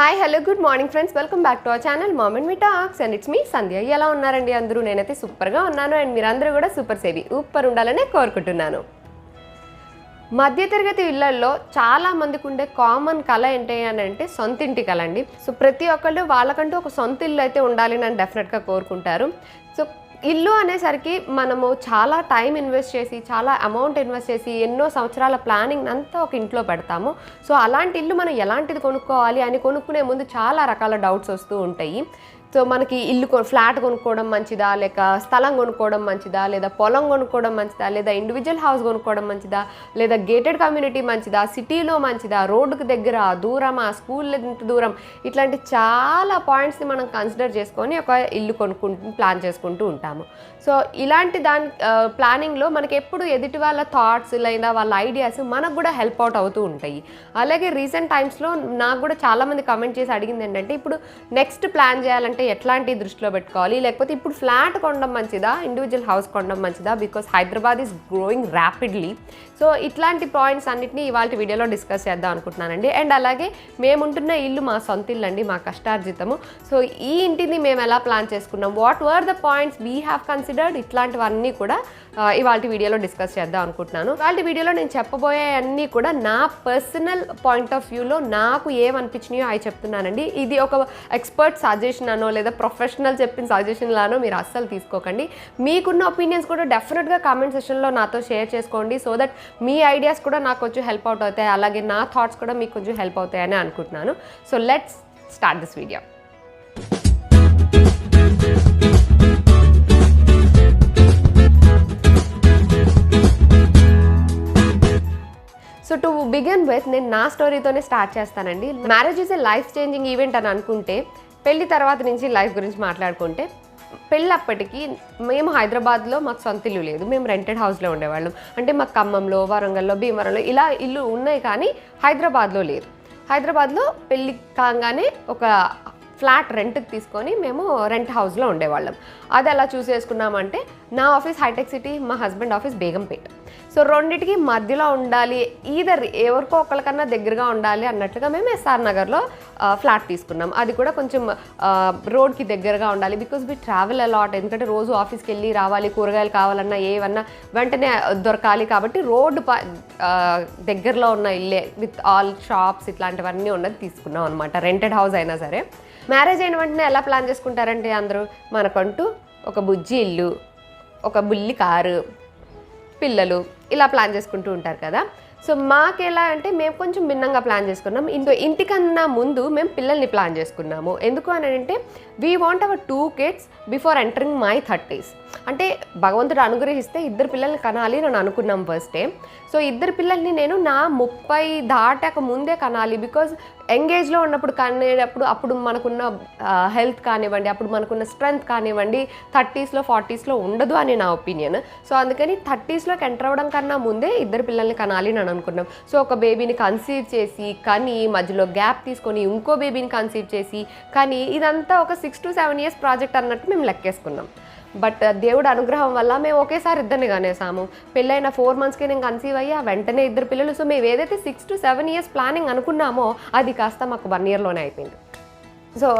Hi hello good morning friends welcome back to our channel mom and me talks and it's me Sandhya ఎలా ఉన్నారండి అందరూ? నేనైతే సూపర్గా ఉన్నాను. అండ్ మీరందరూ కూడా సూపర్ సేవి సూపర్ ఉండాలనే కోరుకుంటున్నాను. మధ్యతరగతి ఇళ్ళల్లో చాలా మందికి ఉండే కామన్ కళ ఏంటి అని అంటే సొంత ఇంటి కళ అండి. సో ప్రతి ఒక్కళ్ళు వాళ్ళకంటూ ఒక సొంత ఇల్లు అయితే ఉండాలి అని డెఫినెట్గా కోరుకుంటారు. ఇల్లు అనేసరికి మనము చాలా టైం ఇన్వెస్ట్ చేసి చాలా అమౌంట్ ఇన్వెస్ట్ చేసి ఎన్నో సంవత్సరాల ప్లానింగ్ అంతా ఒక ఇంట్లో పెడతాము. సో అలాంటి ఇల్లు మనం ఎలాంటిది కొనుక్కోవాలి అని కొనుక్కునే ముందు చాలా రకాల డౌట్స్ వస్తూ ఉంటాయి. సో మనకి ఇల్లు కొ ఫ్లాట్ కొనుక్కోవడం మంచిదా? లేక స్థలం కొనుక్కోవడం మంచిదా? లేదా పొలం కొనుక్కోవడం మంచిదా? లేదా ఇండివిజువల్ హౌస్ కొనుక్కోవడం మంచిదా? లేదా గేటెడ్ కమ్యూనిటీ మంచిదా? సిటీలో మంచిదా? రోడ్డుకు దగ్గర దూరమా స్కూల్ దూరం? ఇట్లాంటి చాలా పాయింట్స్ని మనం కన్సిడర్ చేసుకొని ఒక ఇల్లు కొనుక్కుంటూ ప్లాన్ చేసుకుంటూ ఉంటాము. సో ఇలాంటి దాని ప్లానింగ్లో మనకి ఎప్పుడు ఎదుటి వాళ్ళ థాట్స్ లేదా వాళ్ళ ఐడియాస్ మనకు కూడా హెల్ప్ అవుట్ అవుతూ ఉంటాయి. అలాగే రీసెంట్ టైమ్స్లో నాకు కూడా చాలామంది కమెంట్ చేసి అడిగింది ఏంటంటే ఇప్పుడు నెక్స్ట్ ప్లాన్ చేయాలంటే ఎట్లాంటి దృష్టిలో పెట్టుకోవాలి? లేకపోతే ఇప్పుడు ఫ్లాట్ కొనడం మంచిదా? ఇండివిజువల్ హౌస్ కొనడం మంచిదా? Because Hyderabad is growing rapidly. So ఇట్లాంటి పాయింట్స్ అన్నింటినీ ఇవాళ వీడియోలో డిస్కస్ చేద్దాం అనుకుంటున్నానండి. అండ్ అలాగే మేముంటున్న ఇల్లు మా సొంత ఇల్లు అండి మా కష్టార్జితము. సో ఈ ఇంటిని మేము ఎలా ప్లాన్ చేసుకున్నాం? What were the points we have considered ఇట్లాంటివన్నీ కూడా ఇవాళ వీడియోలో డిస్కస్ చేద్దాం అనుకుంటున్నాను. ఇవాళ వీడియోలో నేను చెప్పబోయే అన్నీ కూడా నా పర్సనల్ పాయింట్ ఆఫ్ వ్యూలో నాకు ఏమనిపించినాయో అవి చెప్తున్నానండి. ఇది ఒక ఎక్స్పర్ట్ సజెషన్ అనో లేదా ప్రొఫెషనల్ చెప్పిన సజెషన్లానో మీరు అస్సలు తీసుకోకండి. మీకున్న ఒపీనియన్స్ కూడా డెఫినెట్గా కామెంట్ సెషన్లో నాతో షేర్ చేసుకోండి సో దట్ మీ ఐడియాస్ కూడా నాకు కొంచెం హెల్ప్ అవుట్ అవుతాయి అలాగే నా థాట్స్ కూడా మీకు కొంచెం హెల్ప్ అవుతాయని అనుకుంటున్నాను. So let's start this video so to begin with నేను నా స్టోరీతోనే స్టార్ట్ చేస్తానండి. Marriage is a life changing event అని అనుకుంటే పెళ్ళి తర్వాత నుంచి లైఫ్ గురించి మాట్లాడుకుంటే పెళ్ళప్పటికి మేము హైదరాబాద్లో మాకు సొంత ఇల్లు లేదు. మేము రెంటెడ్ హౌస్లో ఉండేవాళ్ళం. అంటే మాకు ఖమ్మంలో వరంగల్లో భీమవరంలో ఇలా ఇల్లు ఉన్నాయి కానీ హైదరాబాద్లో లేదు హైదరాబాద్లో పెళ్ళి కాగానే ఒక ఫ్లాట్ రెంట్కి తీసుకొని మేము రెంట్ హౌస్లో ఉండేవాళ్ళం. అది ఎలా చూసేసుకున్నామంటే నా ఆఫీస్ హైటెక్ సిటీ మా హస్బెండ్ ఆఫీస్ బేగంపేట. సో రెండింటికి మధ్యలో ఉండాలి ఈదర్ ఎవరికో ఒకరికన్నా దగ్గరగా ఉండాలి అన్నట్లుగా మేము ఎస్ఆర్ నగర్లో ఫ్లాట్ తీసుకున్నాం. అది కూడా కొంచెం రోడ్కి దగ్గరగా ఉండాలి బికాజ్ వి ట్రావెల్ అలాట్ ఎందుకంటే రోజు ఆఫీస్కి వెళ్ళి రావాలి కూరగాయలు కావాలన్నా ఏవన్నా వెంటనే దొరకాలి కాబట్టి రోడ్డు ప దగ్గరలో ఉన్న ఇల్లే విత్ ఆల్ షాప్స్ ఇట్లాంటివన్నీ ఉన్నది తీసుకున్నాం అనమాట రెంటెడ్ హౌస్ అయినా సరే. మ్యారేజ్ అయిన వెంటనే ఎలా ప్లాన్ చేసుకుంటారంటే అందరూ? మనకంటూ ఒక బుజ్జి ఇల్లు ఒక బుల్లి కారు పిల్లలు ఇలా ప్లాన్ చేసుకుంటూ ఉంటారు కదా. సో మాకు ఎలా అంటే మేము కొంచెం భిన్నంగా ప్లాన్ చేసుకున్నాం. ఇంకో ఇంటికన్నా ముందు మేము పిల్లల్ని ప్లాన్ చేసుకున్నాము. ఎందుకు అని అంటే we want our two kids before entering my thirties అంటే భగవంతుడు అనుగ్రహిస్తే ఇద్దరు పిల్లల్ని కనాలి నేను అనుకున్నాం ఫస్ట్ డే సో ఇద్దరు పిల్లల్ని నేను నా ముప్పై దాటాక ముందే కనాలి బికాజ్ ఎంగేజ్లో ఉన్నప్పుడు కానిప్పుడు అప్పుడు మనకున్న హెల్త్ కానివ్వండి అప్పుడు మనకున్న స్ట్రెంగ్త్ కానివ్వండి థర్టీస్లో ఫార్టీస్లో ఉండదు అని నా ఒపీనియన్ సో అందుకని థర్టీస్లోకి ఎంటర్ అవ్వడం కన్నా ముందే ఇద్దరు పిల్లల్ని కనాలి అని అనుకున్నాం. సో ఒక బేబీని కన్సీవ్ చేసి కని మధ్యలో గ్యాప్ తీసుకొని ఇంకో బేబీని కన్సీవ్ చేసి కానీ ఇదంతా ఒక six to seven years project అన్నట్టు మేము లెక్కేసుకున్నాం. బట్ uh, దేవుడు అనుగ్రహం వల్ల మేము ఒకేసారి ఇద్దరిని కనేసాము పెళ్ళైన ఫోర్ మంత్స్కి నేను కన్సీవ్ అయ్యా వెంటనే ఇద్దరు పిల్లలు. సో మేము ఏదైతే six to seven years planning అనుకున్నామో అది కాస్త మాకు వన్ ఇయర్లోనే అయిపోయింది. సో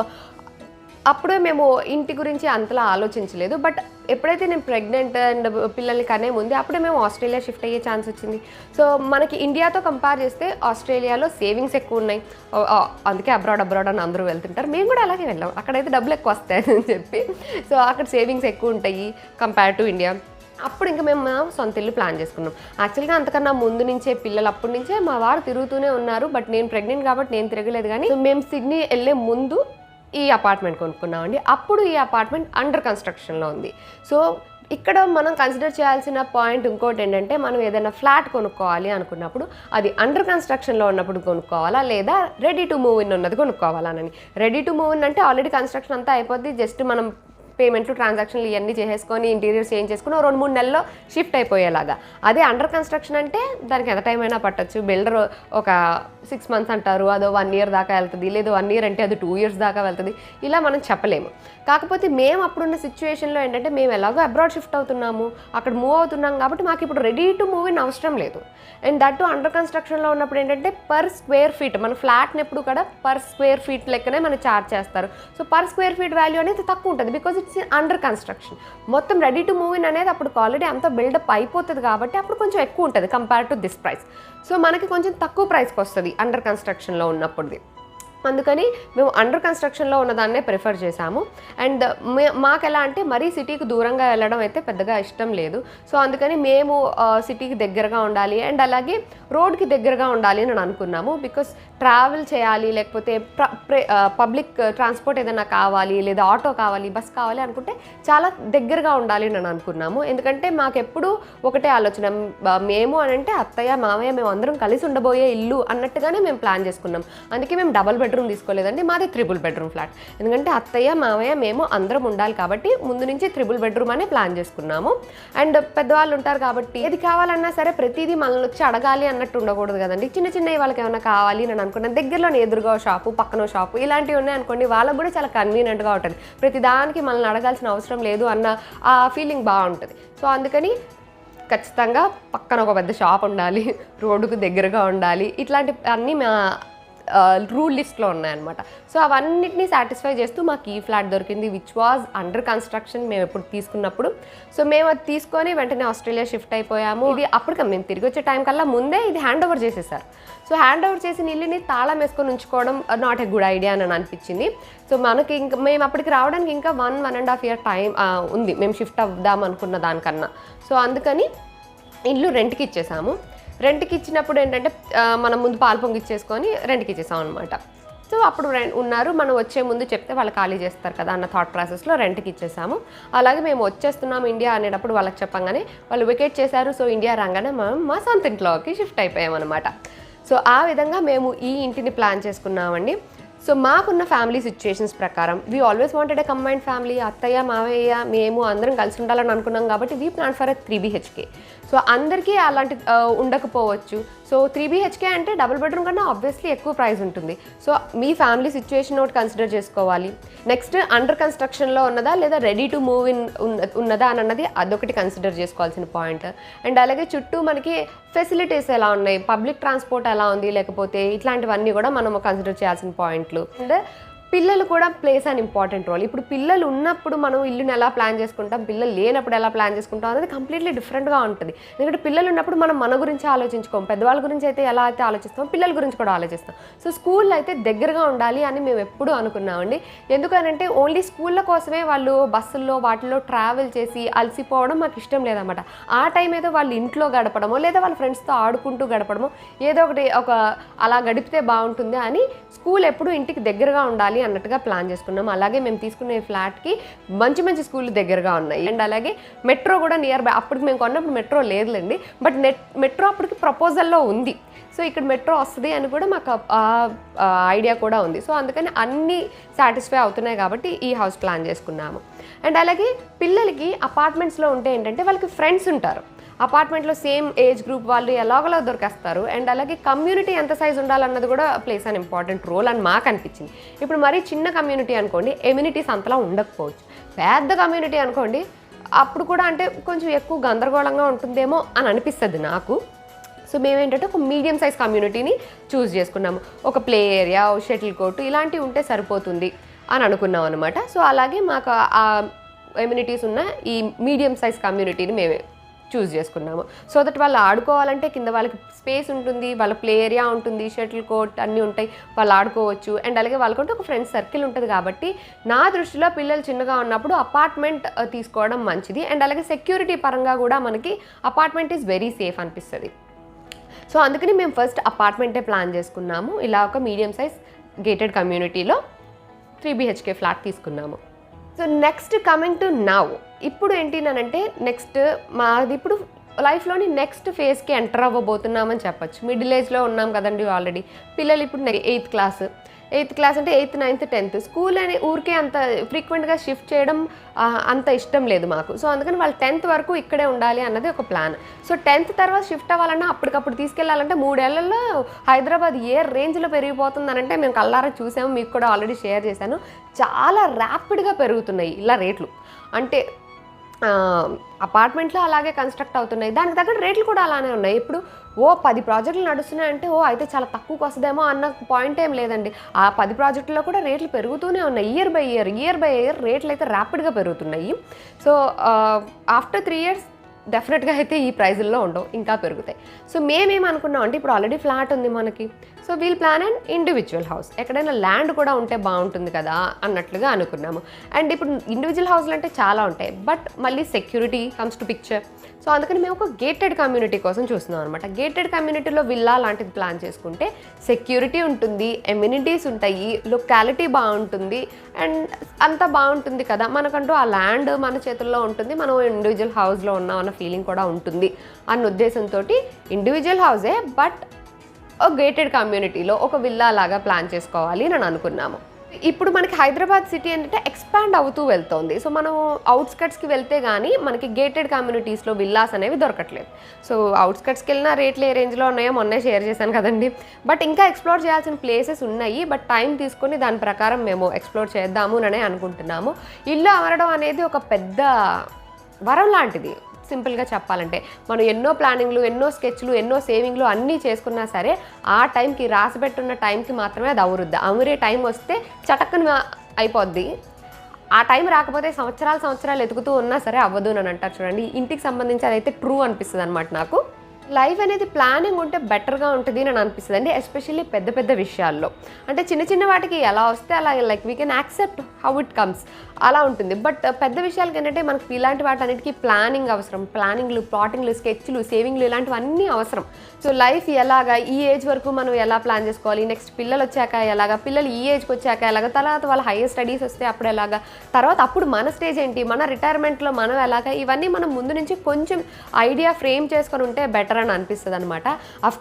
అప్పుడే మేము ఇంటి గురించి అంతలా ఆలోచించలేదు. బట్ ఎప్పుడైతే నేను ప్రెగ్నెంట్ అండ్ పిల్లల్ని కనే ముందే అప్పుడే మేము ఆస్ట్రేలియా షిఫ్ట్ అయ్యే ఛాన్స్ వచ్చింది. సో మనకి ఇండియాతో కంపేర్ చేస్తే ఆస్ట్రేలియాలో సేవింగ్స్ ఎక్కువ ఉన్నాయి. అందుకే అబ్రాడ్ అబ్రాడ్ అని అందరూ వెళ్తుంటారు. మేము కూడా అలాగే వెళ్ళాం. అక్కడైతే డబ్బులు ఎక్కువ వస్తాయని చెప్పి. సో అక్కడ సేవింగ్స్ ఎక్కువ ఉంటాయి కంపేర్ టు ఇండియా అప్పుడు ఇంకా మేము మా సొంత ఇల్లు ప్లాన్ చేసుకున్నాం. యాక్చువల్గా అంతకన్నా ముందు నుంచే పిల్లలు అప్పటి నుంచే మా వారు తిరుగుతూనే ఉన్నారు. బట్ నేను ప్రెగ్నెంట్ కాబట్టి నేను తిరగలేదు కానీ మేము సిడ్నీ వెళ్ళే ముందు ఈ అపార్ట్మెంట్ కొనుక్కున్నామండి. అప్పుడు ఈ అపార్ట్మెంట్ అండర్ కన్స్ట్రక్షన్లో ఉంది. సో ఇక్కడ మనం కన్సిడర్ చేయాల్సిన పాయింట్ ఇంకోటి ఏంటంటే మనం ఏదైనా ఫ్లాట్ కొనుక్కోవాలి అనుకున్నప్పుడు అది అండర్ కన్స్ట్రక్షన్లో ఉన్నప్పుడు కొనుక్కోవాలా లేదా రెడీ టు మూవ్ ఇన్ ఉన్నది కొనుక్కోవాలా అని. రెడీ టు మూవ్ ఇన్ అంటే ఆల్రెడీ కన్స్ట్రక్షన్ అంతా అయిపోద్ది. జస్ట్ మనం పేమెంట్లు ట్రాన్సాక్షన్లు ఇవన్నీ చేసేసుకొని ఇంటీరియర్స్ చేంజ్ చేసుకుని రెండు మూడు నెలల్లో షిఫ్ట్ అయిపోయేలాగా. అదే అండర్ కన్స్ట్రక్షన్ అంటే దానికి ఎంత టైం అయినా పట్టచ్చు. బిల్డర్ ఒక సిక్స్ మంత్స్ అంటారు అదో వన్ ఇయర్ దాకా వెళ్తుంది లేదు వన్ ఇయర్ అంటే అది టూ ఇయర్స్ దాకా వెళ్తుంది. ఇలా మనం చెప్పలేము. కాకపోతే మేము అప్పుడున్న సిచ్యువేషన్లో ఏంటంటే మేము ఎలాగో అబ్రాడ్ షిఫ్ట్ అవుతున్నాము అక్కడ మూవ్ అవుతున్నాం కాబట్టి మాకు ఇప్పుడు రెడీ టు మూవ్ ఇన్ అవసరం లేదు. అండ్ దట్ అండర్ కన్స్ట్రక్షన్లో ఉన్నప్పుడు ఏంటంటే పర్ స్క్వేర్ ఫీట్ మన ఫ్లాట్ని ఎప్పుడు కూడా పర్ స్క్వేర్ ఫీట్ లెక్కనే మనం చార్జ్ చేస్తారు. So per square feet value అనేది తక్కువ ఉంటుంది బికాజ్ ఇట్స్ అండర్ కన్స్ట్రక్షన్ మొత్తం రెడీ టు మూవ్ ఇన్ అనేది అప్పుడు ఆల్రెడీ అంత బిల్డప్ అయిపోతుంది కాబట్టి అప్పుడు కొంచెం ఎక్కువ ఉంటుంది compare to this price so మనకి కొంచెం తక్కువ ప్రైస్కి వస్తుంది అండర్ కన్స్ట్రక్షన్లో ఉన్నప్పుడుది. అందుకని మేము అండర్ కన్స్ట్రక్షన్లో ఉన్నదాన్నే ప్రిఫర్ చేశాము. అండ్ మాకు ఎలా అంటే మరీ సిటీకి దూరంగా వెళ్ళడం అయితే పెద్దగా ఇష్టం లేదు. సో అందుకని మేము సిటీకి దగ్గరగా ఉండాలి. అండ్ అలాగే రోడ్కి దగ్గరగా ఉండాలి అని అనుకున్నాము. బికాస్ ట్రావెల్ చేయాలి లేకపోతే పబ్లిక్ ట్రాన్స్పోర్ట్ ఏదైనా కావాలి లేదా ఆటో కావాలి బస్ కావాలి అనుకుంటే చాలా దగ్గరగా ఉండాలి అని అనుకున్నాము. ఎందుకంటే మాకెప్పుడు ఒకటే ఆలోచన మేము అని అంటే అత్తయ్య మామయ్య మేము అందరం కలిసి ఉండబోయే ఇల్లు అన్నట్టుగానే మేము ప్లాన్ చేసుకున్నాం. అందుకే మేము డబల్ బెడ్రూమ్ తీసుకోలేదండి మాది త్రిబుల్ బెడ్రూమ్ ఫ్లాట్. ఎందుకంటే అత్తయ్య మామయ్య మేము అందరం ఉండాలి కాబట్టి ముందు నుంచి త్రిబుల్ బెడ్రూమ్ అనే ప్లాన్ చేసుకున్నాము. అండ్ పెద్దవాళ్ళు ఉంటారు కాబట్టి ఏది కావాలన్నా సరే ప్రతిదీ మనల్ని వచ్చి అడగాలి అన్నట్టు ఉండకూడదు కదండి. చిన్న చిన్నవి వాళ్ళకి ఏమైనా కావాలి అని అనుకున్నాను దగ్గరలోని ఎదురుగా షాపు పక్కన షాపు ఇలాంటివి ఉన్నాయి అనుకోండి వాళ్ళకు కూడా చాలా కన్వీనియంట్గా ఉంటుంది. ప్రతిదానికి మనల్ని అడగాల్సిన అవసరం లేదు అన్న ఆ ఫీలింగ్ బాగుంటుంది. సో అందుకని ఖచ్చితంగా పక్కన ఒక పెద్ద షాప్ ఉండాలి రోడ్డుకు దగ్గరగా ఉండాలి. ఇట్లాంటి అన్నీ మా రూల్ లిస్ట్లో ఉన్నాయన్నమాట. సో అవన్నిటిని సాటిస్ఫై చేస్తూ మాకు ఈ ఫ్లాట్ దొరికింది విచ్ వాజ్ అండర్ కన్స్ట్రక్షన్ మేము ఎప్పుడు తీసుకున్నప్పుడు. సో మేము అది తీసుకొని వెంటనే ఆస్ట్రేలియా షిఫ్ట్ అయిపోయాము. ఇది అప్పటికే మేము తిరిగి వచ్చే టైం కల్లా ముందే ఇది హ్యాండ్ ఓవర్ చేసేసారు. సో హ్యాండ్ ఓవర్ చేసిన ఇల్లుని తాళం వేసుకొని ఉంచుకోవడం నాట్ ఎ గుడ్ ఐడియా అని అనిపించింది. సో మనకి ఇంకా మేము అప్పటికి రావడానికి ఇంకా one one and half year time ఉంది. మేము షిఫ్ట్ అవుదాం అనుకున్న దానికన్నా. సో అందుకని ఇల్లు రెంట్కి ఇచ్చేసాము. రెంట్కి ఇచ్చినప్పుడు ఏంటంటే uh, మనం ముందు పాలు పొంగిచ్చేసుకొని రెంట్కి ఇచ్చేసాం అనమాట సో అప్పుడు రెం- ఉన్నారు. మనం వచ్చే ముందు చెప్తే వాళ్ళు ఖాళీ చేస్తారు కదా అన్న థాట్ ప్రాసెస్లో రెంట్కి ఇచ్చేసాము. అలాగే మేము వచ్చేస్తున్నాం ఇండియా అనేటప్పుడు వాళ్ళకి చెప్పంగానే వాళ్ళు వికెట్ చేశారు. సో ఇండియా రాగానే మనం మా సొంత ఇంట్లోకి షిఫ్ట్ అయిపోయాం అనమాట సో ఆ విధంగా మేము ఈ ఇంటిని ప్లాన్ చేసుకున్నామండి. సో మాకున్న ఫ్యామిలీ సిచ్యుయేషన్స్ ప్రకారం we always wanted a combined family అత్తయ్య మావయ్య మేము అందరం కలిసి ఉండాలని అనుకున్నాం కాబట్టి we plan for a three BHK so అందరికీ అలాంటి ఉండకపోవచ్చు. సో త్రీ బీహెచ్కే అంటే డబుల్ బెడ్రూమ్ కన్నా ఆబ్వియస్లీ ఎక్కువ ప్రైస్ ఉంటుంది. సో మీ ఫ్యామిలీ సిచ్యువేషన్ ఒకటి కన్సిడర్ చేసుకోవాలి. నెక్స్ట్ అండర్ కన్స్ట్రక్షన్లో ఉన్నదా లేదా రెడీ టు మూవ్ ఇన్ ఉన్నదా అని అన్నది అదొకటి కన్సిడర్ చేసుకోవాల్సిన పాయింట్ అండ్ అలాగే చుట్టూ మనకి ఫెసిలిటీస్ ఎలా ఉన్నాయి? పబ్లిక్ ట్రాన్స్పోర్ట్ ఎలా ఉంది? లేకపోతే ఇట్లాంటివన్నీ కూడా మనం కన్సిడర్ చేయాల్సిన పాయింట్లు అండ్ పిల్లలు కూడా ప్లేస్ అండ్ ఇంపార్టెంట్ రోల్ ఇప్పుడు పిల్లలు ఉన్నప్పుడు మనం ఇల్లుని ఎలా ప్లాన్ చేసుకుంటాం పిల్లలు లేనప్పుడు ఎలా ప్లాన్ చేసుకుంటాం అనేది కంప్లీట్లీ డిఫరెంట్గా ఉంటుంది. ఎందుకంటే పిల్లలు ఉన్నప్పుడు మనం మన గురించి ఆలోచించుకోం పెద్దవాళ్ళ గురించి అయితే ఎలా అయితే ఆలోచిస్తాం పిల్లల గురించి కూడా ఆలోచిస్తాం. సో స్కూల్ అయితే దగ్గరగా ఉండాలి అని మేము ఎప్పుడూ అనుకున్నామండి. ఎందుకనంటే ఓన్లీ స్కూళ్ళ కోసమే వాళ్ళు బస్సుల్లో వాటిల్లో ట్రావెల్ చేసి అలసిపోవడం మాకు ఇష్టం లేదన్నమాట. ఆ టైం ఏదో వాళ్ళు ఇంట్లో గడపడమో లేదా వాళ్ళ ఫ్రెండ్స్తో ఆడుకుంటూ గడపడమో ఏదో ఒకటి ఒక అలా గడిపితే బాగుంటుంది అని స్కూల్ ఎప్పుడు ఇంటికి దగ్గరగా ఉండాలి అన్నట్టుగా ప్లాన్ చేసుకున్నాం. అలాగే మేము తీసుకునే ఫ్లాట్కి మంచి మంచి స్కూళ్ళు దగ్గరగా ఉన్నాయి. అండ్ అలాగే మెట్రో కూడా నియర్ బై అప్పటికి మేము కొన్నప్పుడు మెట్రో లేదులేండి. బట్ నెట్ మెట్రో అప్పటికి ప్రపోజల్లో ఉంది. సో ఇక్కడ మెట్రో వస్తుంది అని కూడా మాకు ఐడియా కూడా ఉంది. సో అందుకని అన్నీ సాటిస్ఫై అవుతున్నాయి కాబట్టి ఈ హౌస్ ప్లాన్ చేసుకున్నాము. అండ్ అలాగే పిల్లలకి అపార్ట్మెంట్స్లో ఉంటే ఏంటంటే వాళ్ళకి ఫ్రెండ్స్ ఉంటారు. అపార్ట్మెంట్లో సేమ్ ఏజ్ గ్రూప్ వాళ్ళు ఎలాగోలా దొరికేస్తారు. అండ్ అలాగే కమ్యూనిటీ ఎంత సైజ్ ఉండాలన్నది కూడా ప్లేస్ అన్ ఇంపార్టెంట్ రోల్ అని మాకు అనిపించింది. ఇప్పుడు మరీ చిన్న కమ్యూనిటీ అనుకోండి ఎమ్యూనిటీస్ అంతలా ఉండకపోవచ్చు. పెద్ద కమ్యూనిటీ అనుకోండి అప్పుడు కూడా అంటే కొంచెం ఎక్కువ గందరగోళంగా ఉంటుందేమో అని అనిపిస్తుంది నాకు. సో మేమేంటంటే ఒక మీడియం సైజ్ కమ్యూనిటీని చూస్ చేసుకున్నాము. ఒక ప్లే ఏరియా షటిల్ కోర్టు ఇలాంటివి ఉంటే సరిపోతుంది అని అనుకున్నాం అనమాట సో అలాగే మాకు ఆ ఎమ్యూనిటీస్ ఉన్న ఈ మీడియం సైజ్ కమ్యూనిటీని మేమే చూస్ చేసుకున్నాము. సో దట్ వాళ్ళు ఆడుకోవాలంటే కింద వాళ్ళకి స్పేస్ ఉంటుంది వాళ్ళ ప్లే ఏరియా ఉంటుంది షటిల్ కోర్ట్ అన్నీ ఉంటాయి వాళ్ళు ఆడుకోవచ్చు. అండ్ అలాగే వాళ్ళకంటే ఒక ఫ్రెండ్స్ సర్కిల్ ఉంటుంది కాబట్టి నా దృష్టిలో పిల్లలు చిన్నగా ఉన్నప్పుడు అపార్ట్మెంట్ తీసుకోవడం మంచిది. అండ్ అలాగే సెక్యూరిటీ పరంగా కూడా మనకి అపార్ట్మెంట్ ఈజ్ వెరీ సేఫ్ అనిపిస్తుంది. సో అందుకని మేము ఫస్ట్ అపార్ట్మెంటే ప్లాన్ చేసుకున్నాము. ఇలా ఒక మీడియం సైజ్ గేటెడ్ కమ్యూనిటీలో త్రీ బిహెచ్కే ఫ్లాట్ తీసుకున్నాము. So next coming to now ఇప్పుడు ఏంటి అంటే నెక్స్ట్ మాది ఇప్పుడు లైఫ్లోని నెక్స్ట్ ఫేజ్కి ఎంటర్ అవ్వబోతున్నామని చెప్పచ్చు. మిడిల్ ఏజ్లో ఉన్నాం కదండి ఆల్రెడీ పిల్లలు ఇప్పుడు ఎయిత్ క్లాస్ ఎయిత్ క్లాస్ అంటే ఎయిత్ నైన్త్ టెన్త్. స్కూల్ అని ఊరికే అంత ఫ్రీక్వెంట్గా షిఫ్ట్ చేయడం అంత ఇష్టం లేదు మాకు. సో అందుకని వాళ్ళు టెన్త్ వరకు ఇక్కడే ఉండాలి అన్నది ఒక ప్లాన్ సో టెన్త్ తర్వాత షిఫ్ట్ అవ్వాలన్నా అప్పటికప్పుడు తీసుకెళ్ళాలంటే మూడేళ్ళలో హైదరాబాద్ ఏ రేంజ్లో పెరిగిపోతుందనంటే మేము కల్లారా చూసాము మీకు కూడా ఆల్రెడీ షేర్ చేశాను. చాలా ర్యాపిడ్గా పెరుగుతున్నాయి ఇలా రేట్లు అంటే అపార్ట్మెంట్లో అలాగే కన్స్ట్రక్ట్ అవుతున్నాయి. దానికి తగ్గట్టు రేట్లు కూడా అలానే ఉన్నాయి. ఇప్పుడు ఓ పది ప్రాజెక్టులు నడుస్తున్నాయంటే ఓ అయితే చాలా తక్కువకి వస్తుందేమో అన్న పాయింట్ ఏం లేదండి. ఆ పది ప్రాజెక్టుల్లో కూడా రేట్లు పెరుగుతూనే ఉన్నాయి. Year by year year by year రేట్లు అయితే ర్యాపిడ్గా పెరుగుతున్నాయి. సో ఆఫ్టర్ త్రీ ఇయర్స్ డెఫినెట్గా అయితే ఈ ప్రైజుల్లో ఉండవు. ఇంకా పెరుగుతాయి. సో మేమేమనుకున్నాం అంటే ఇప్పుడు ఆల్రెడీ ఫ్లాట్ ఉంది మనకి. So we'll plan and individual house ఎక్కడైనా ల్యాండ్ కూడా ఉంటే బాగుంటుంది కదా అన్నట్లుగా అనుకున్నాము. అండ్ ఇప్పుడు ఇండివిజువల్ హౌస్లు అంటే చాలా ఉంటాయి. బట్ మళ్ళీ security comes to picture so అందుకని మేము ఒక గేటెడ్ కమ్యూనిటీ కోసం చూస్తున్నాం అనమాట గేటెడ్ కమ్యూనిటీలో విల్లా లాంటిది ప్లాన్ చేసుకుంటే సెక్యూరిటీ ఉంటుంది ఎమ్యూనిటీస్ ఉంటాయి లొకాలిటీ బాగుంటుంది అండ్ అంతా బాగుంటుంది కదా. మనకంటూ ఆ ల్యాండ్ మన చేతుల్లో ఉంటుంది మనం ఇండివిజువల్ హౌస్లో ఉన్నాం అన్న ఫీలింగ్ కూడా ఉంటుంది అన్న ఉద్దేశంతో ఇండివిజువల్ హౌసే బట్ ఒక గేటెడ్ కమ్యూనిటీలో ఒక విల్లా లాగా ప్లాన్ చేసుకోవాలి అని అనుకున్నాము. ఇప్పుడు మనకి హైదరాబాద్ సిటీ ఏంటంటే ఎక్స్పాండ్ అవుతూ వెళ్తోంది. సో మనం అవుట్స్కట్స్కి వెళ్తే కానీ మనకి గేటెడ్ కమ్యూనిటీస్లో విల్లాస్ అనేవి దొరకట్లేదు. సో అవుట్స్కట్స్కి వెళ్ళిన రేట్లు ఏ రేంజ్లో ఉన్నాయో మొన్నే షేర్ చేశాను కదండి. బట్ ఇంకా ఎక్స్ప్లోర్ చేయాల్సిన ప్లేసెస్ ఉన్నాయి. బట్ టైం తీసుకొని దాని ప్రకారం మేము ఎక్స్ప్లోర్ చేద్దాము అనే అనుకుంటున్నాము. ఇల్లు అమరడం అనేది ఒక పెద్ద వరం లాంటిది. సింపుల్గా చెప్పాలంటే మనం ఎన్నో ప్లానింగ్లు ఎన్నో స్కెచ్లు ఎన్నో సేవింగ్లు అన్నీ చేసుకున్నా సరే ఆ టైంకి రాసి పెట్టున్న టైంకి మాత్రమే అది అవురుద్ది. అమరే టైం వస్తే చటక్కన అయిపోద్ది. ఆ టైం రాకపోతే సంవత్సరాలు సంవత్సరాలు ఎతుకుతూ ఉన్నా సరే అవ్వదు అని అంటారు చూడండి. ఇంటికి సంబంధించి అదైతే ట్రూ అనిపిస్తుంది అనమాట నాకు. లైఫ్ అనేది ప్లానింగ్ ఉంటే బెటర్గా ఉంటుంది అని అనిపిస్తుంది. అండి ఎస్పెషల్లీ పెద్ద పెద్ద విషయాల్లో. అంటే చిన్న చిన్న వాటికి ఎలా వస్తే అలా like we can accept how it comes అలా ఉంటుంది. బట్ పెద్ద విషయాలకి ఏంటంటే మనకి ఇలాంటి వాటన్నిటికీ ప్లానింగ్ అవసరం. ప్లానింగ్లు ప్లాటింగ్లు స్కెచ్లు సేవింగ్లు ఇలాంటివన్నీ అవసరం. సో లైఫ్ ఎలాగా ఈ ఏజ్ వరకు మనం ఎలా ప్లాన్ చేసుకోవాలి? నెక్స్ట్ పిల్లలు వచ్చాక ఎలాగా? పిల్లలు ఈ ఏజ్కి వచ్చాక ఎలాగ? తర్వాత వాళ్ళ హైయర్ స్టడీస్ వస్తే అప్పుడు ఎలాగా? తర్వాత అప్పుడు మన స్టేజ్ ఏంటి? మన రిటైర్మెంట్లో మనం ఎలాగా? ఇవన్నీ మనం ముందు నుంచి కొంచెం ఐడియా ఫ్రేమ్ చేసుకొని ఉంటే బెటర్ అని అనిపిస్తుంది అనమాట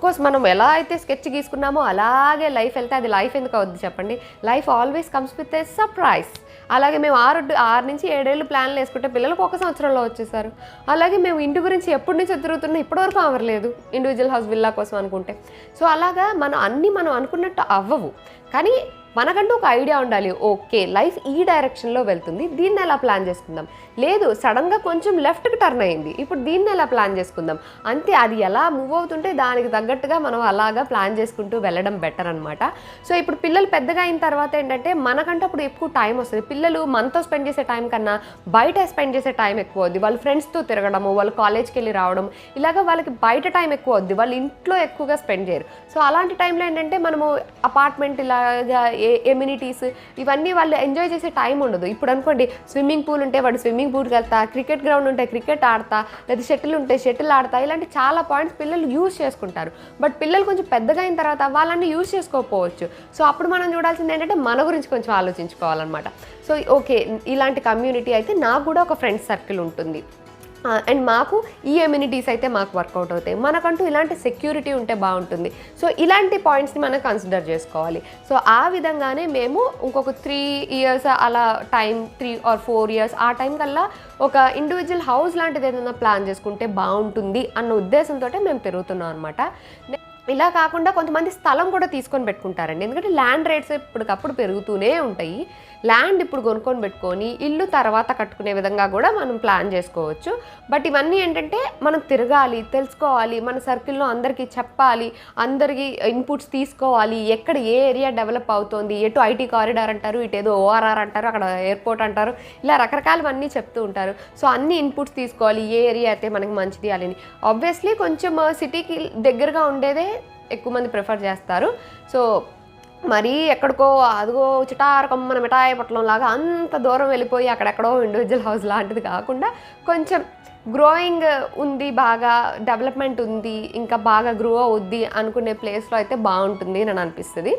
కోర్స్ మనం ఎలా అయితే స్కెచ్ గీసుకున్నామో అలాగే లైఫ్ వెళ్తే అది లైఫ్ ఎందుకు అవుద్ది చెప్పండి? Life always comes with a surprise. అలాగే మేము ఆరు ఆరు నుంచి ఏడేళ్ళు ప్లాన్లు వేసుకుంటే పిల్లలకు ఒక సంవత్సరంలో వచ్చేసారు అలాగే మేము ఇంటి గురించి ఎప్పటి నుంచి తిరుగుతున్నా ఇప్పటివరకు అవ్వలేదు ఇండివిజువల్ హౌస్ విల్లా కోసం అనుకుంటే. సో అలాగా మనం అన్నీ మనం అనుకున్నట్టు అవ్వవు. కానీ మనకంటూ ఒక ఐడియా ఉండాలి. ఓకే లైఫ్ ఈ డైరెక్షన్లో వెళ్తుంది. దీన్ని ఎలా ప్లాన్ చేసుకుందాం? లేదు సడన్గా కొంచెం లెఫ్ట్కి టర్న్ అయింది. ఇప్పుడు దీన్ని ఎలా ప్లాన్ చేసుకుందాం? అంతే అది ఎలా మూవ్ అవుతుంటే దానికి తగ్గట్టుగా మనం అలాగా ప్లాన్ చేసుకుంటూ వెళ్ళడం బెటర్ అనమాట సో ఇప్పుడు పిల్లలు పెద్దగా అయిన తర్వాత ఏంటంటే మనకంటే అప్పుడు ఎక్కువ టైం వస్తుంది. పిల్లలు మనతో స్పెండ్ చేసే టైం కన్నా బయట స్పెండ్ చేసే టైం ఎక్కువ అవుద్ది. వాళ్ళ ఫ్రెండ్స్తో తిరగడము వాళ్ళు కాలేజ్కి వెళ్ళి రావడం ఇలాగ వాళ్ళకి బయట టైం ఎక్కువ అవుద్ది. వాళ్ళు ఇంట్లో ఎక్కువగా స్పెండ్ చేయరు. సో అలాంటి టైంలో ఏంటంటే మనము అపార్ట్మెంట్ ఇలాగా ఏ ఎమ్యూనిటీస్ ఇవన్నీ వాళ్ళు ఎంజాయ్ చేసే టైం ఉండదు. ఇప్పుడు అనుకోండి స్విమ్మింగ్ పూల్ ఉంటే వాడు స్విమ్మింగ్ పూల్కి వెళ్తా క్రికెట్ గ్రౌండ్ ఉంటే క్రికెట్ ఆడతా లేదా షటిల్ ఉంటే షటిల్ ఆడతా ఇలాంటి చాలా పాయింట్స్ పిల్లలు యూజ్ చేసుకుంటారు. బట్ పిల్లలు కొంచెం పెద్దగా అయిన తర్వాత వాళ్ళని యూజ్ చేసుకోకపోవచ్చు. సో అప్పుడు మనం చూడాల్సింది ఏంటంటే మన గురించి కొంచెం ఆలోచించుకోవాలన్నమాట. సో ఓకే ఇలాంటి కమ్యూనిటీ అయితే నాకు కూడా ఒక ఫ్రెండ్స్ సర్కిల్ ఉంటుంది. అండ్ మాకు ఈ ఎమ్యూనిటీస్ అయితే మాకు వర్కౌట్ అవుతాయి. మనకంటూ ఇలాంటి సెక్యూరిటీ ఉంటే బాగుంటుంది. సో ఇలాంటి పాయింట్స్ని మనం కన్సిడర్ చేసుకోవాలి. సో ఆ విధంగానే మేము ఇంకొక త్రీ ఇయర్స్ అలా time three or four years ఆ టైం కల్లా ఒక ఇండివిజువల్ హౌస్ లాంటిది ఏదైనా ప్లాన్ చేసుకుంటే బాగుంటుంది అన్న ఉద్దేశంతో మేము తిరుగుతున్నాం అనమాట ఇలా కాకుండా కొంతమంది స్థలం కూడా తీసుకొని పెట్టుకుంటారండి. ఎందుకంటే ల్యాండ్ రేట్స్ ఇప్పటికప్పుడు పెరుగుతూనే ఉంటాయి. ల్యాండ్ ఇప్పుడు కొనుక్కొని పెట్టుకొని ఇల్లు తర్వాత కట్టుకునే విధంగా కూడా మనం ప్లాన్ చేసుకోవచ్చు. బట్ ఇవన్నీ ఏంటంటే మనం తిరగాలి తెలుసుకోవాలి మన సర్కిల్లో అందరికీ చెప్పాలి అందరికీ ఇన్పుట్స్ తీసుకోవాలి. ఎక్కడ ఏ ఏరియా డెవలప్ అవుతోంది? ఎటు ఐటీ కారిడార్ అంటారు ఇటు ఏదో ఓఆర్ఆర్ అంటారు అక్కడ ఎయిర్పోర్ట్ అంటారు. ఇలా రకరకాలవన్నీ చెప్తూ ఉంటారు. సో అన్ని ఇన్పుట్స్ తీసుకోవాలి. ఏ ఏరియా అయితే మనకి మంచిది అని. ఆబ్వియస్లీ కొంచెం సిటీకి దగ్గరగా ఉండేదే ఎక్కువ మంది ప్రిఫర్ చేస్తారు. సో మరీ ఎక్కడికో అదిగో చిటారకమ్మన మిఠాయి పట్టణం లాగా అంత దూరం వెళ్ళిపోయి అక్కడెక్కడో ఇండివిజువల్ హౌస్ లాంటిది కాకుండా కొంచెం గ్రోయింగ్ ఉంది బాగా డెవలప్మెంట్ ఉంది ఇంకా బాగా గ్రో అవుద్ది అనుకునే ప్లేస్లో అయితే బాగుంటుంది అని అనిపిస్తుంది.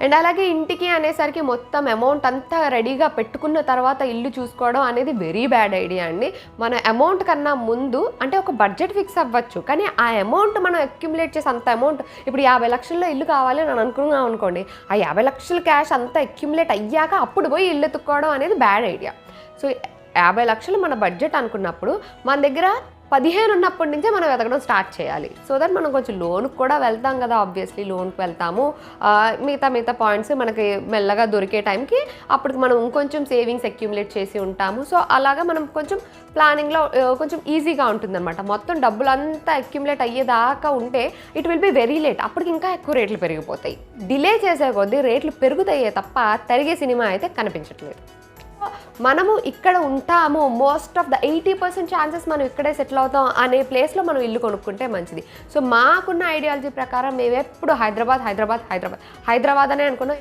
అండ్ అలాగే ఇంటికి అనేసరికి మొత్తం అమౌంట్ అంతా రెడీగా పెట్టుకున్న తర్వాత ఇల్లు చూసుకోవడం అనేది వెరీ బ్యాడ్ ఐడియా అండి. మన అమౌంట్ కన్నా ముందు అంటే ఒక బడ్జెట్ ఫిక్స్ అవ్వచ్చు కానీ ఆ అమౌంట్ మనం అక్యుములేట్ చేసి అంత అమౌంట్ ఇప్పుడు యాభై లక్షల్లో ఇల్లు కావాలి అని అనుకున్నాం అనుకోండి ఆ యాభై లక్షల క్యాష్ అంతా అక్యుములేట్ అయ్యాక అప్పుడు పోయి ఇల్లు ఎత్తుక్కోవడం అనేది బ్యాడ్ ఐడియా సో యాభై లక్షలు మన బడ్జెట్ అనుకున్నప్పుడు మన దగ్గర పదిహేను ఉన్నప్పటి నుంచే మనం వెతకడం స్టార్ట్ చేయాలి. సో దట్ మనం కొంచెం లోన్కి కూడా వెళ్తాం కదా ఆబ్వియస్లీ లోన్కి వెళ్తాము. మిగతా మిగతా పాయింట్స్ మనకి మెల్లగా దొరికే టైంకి అప్పటికి మనం ఇంకొంచెం సేవింగ్స్ అక్యుములేట్ చేసి ఉంటాము. సో అలాగా మనం కొంచెం ప్లానింగ్లో కొంచెం ఈజీగా ఉంటుందన్నమాట. మొత్తం డబ్బులు అంతా అక్యుములేట్ అయ్యేదాకా ఉంటే it will be very late అప్పటికి ఇంకా ఎక్కువ రేట్లు పెరిగిపోతాయి. డిలే చేసే కొద్దీ రేట్లు పెరుగుతాయే తప్ప తరిగే సినిమా అయితే కనిపించట్లేదు. మనము ఇక్కడ ఉంటాము most of the eighty percent chances మనం ఇక్కడే సెటిల్ అవుతాం అనే ప్లేస్లో మనం ఇల్లు కొనుక్కుంటే మంచిది. సో మాకున్న ఐడియాలజీ ప్రకారం మేము ఎప్పుడు హైదరాబాద్ హైదరాబాద్ హైదరాబాద్ హైదరాబాద్ అనే అనుకున్నాం.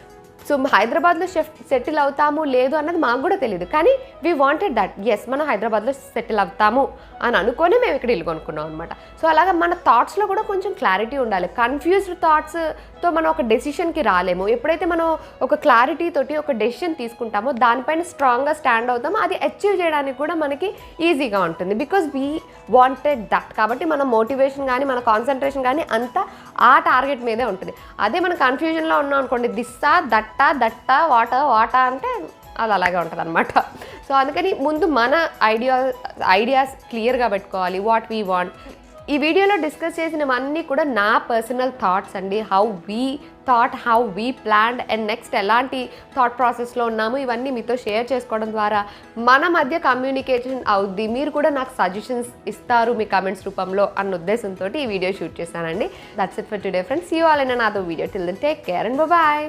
సో హైదరాబాద్లో షిఫ్ట్ సెటిల్ అవుతాము లేదు అన్నది మాకు కూడా తెలియదు కానీ వీ వాంటెడ్ దట్ ఎస్ మనం హైదరాబాద్లో సెటిల్ అవుతాము అని అనుకొని మేము ఇక్కడ ఇల్లు కొనుక్కున్నాం అనమాట సో అలాగా మన థాట్స్లో కూడా కొంచెం క్లారిటీ ఉండాలి. కన్ఫ్యూజ్డ్ థాట్స్తో మనం ఒక డెసిషన్కి రాలేము. ఎప్పుడైతే మనం ఒక క్లారిటీ తోటి ఒక డెసిషన్ తీసుకుంటామో దానిపైన స్ట్రాంగ్గా స్టాండ్ అవుతామో అది అచీవ్ చేయడానికి కూడా మనకి ఈజీగా ఉంటుంది. బికాజ్ వీ వాంటెడ్ దట్ కాబట్టి మన మోటివేషన్ కానీ మన కాన్సన్ట్రేషన్ కానీ అంతా ఆ టార్గెట్ మీదే ఉంటుంది. అదే మన కన్ఫ్యూజన్లో ఉన్నాం అనుకోండి దిస్ దట్ దట్ట దట్ట వాట వాట అంటే అది అలాగే ఉంటుంది అనమాట సో అందుకని ముందు మన ఐడియా ఐడియాస్ క్లియర్గా పెట్టుకోవాలి వాట్ వీ వాంట్. ఈ వీడియోలో డిస్కస్ చేసినవన్నీ కూడా నా పర్సనల్ థాట్స్ అండి. How we thought how we planned and next ఎలాంటి థాట్ ప్రాసెస్లో ఉన్నాము ఇవన్నీ మీతో షేర్ చేసుకోవడం ద్వారా మన మధ్య కమ్యూనికేషన్ అవుద్ది. మీరు కూడా నాకు సజెషన్స్ ఇస్తారు మీ కమెంట్స్ రూపంలో అన్న ఉద్దేశంతో ఈ వీడియో షూట్ చేశానండి. That's it for today friends you all in నాతో video till then take care and bye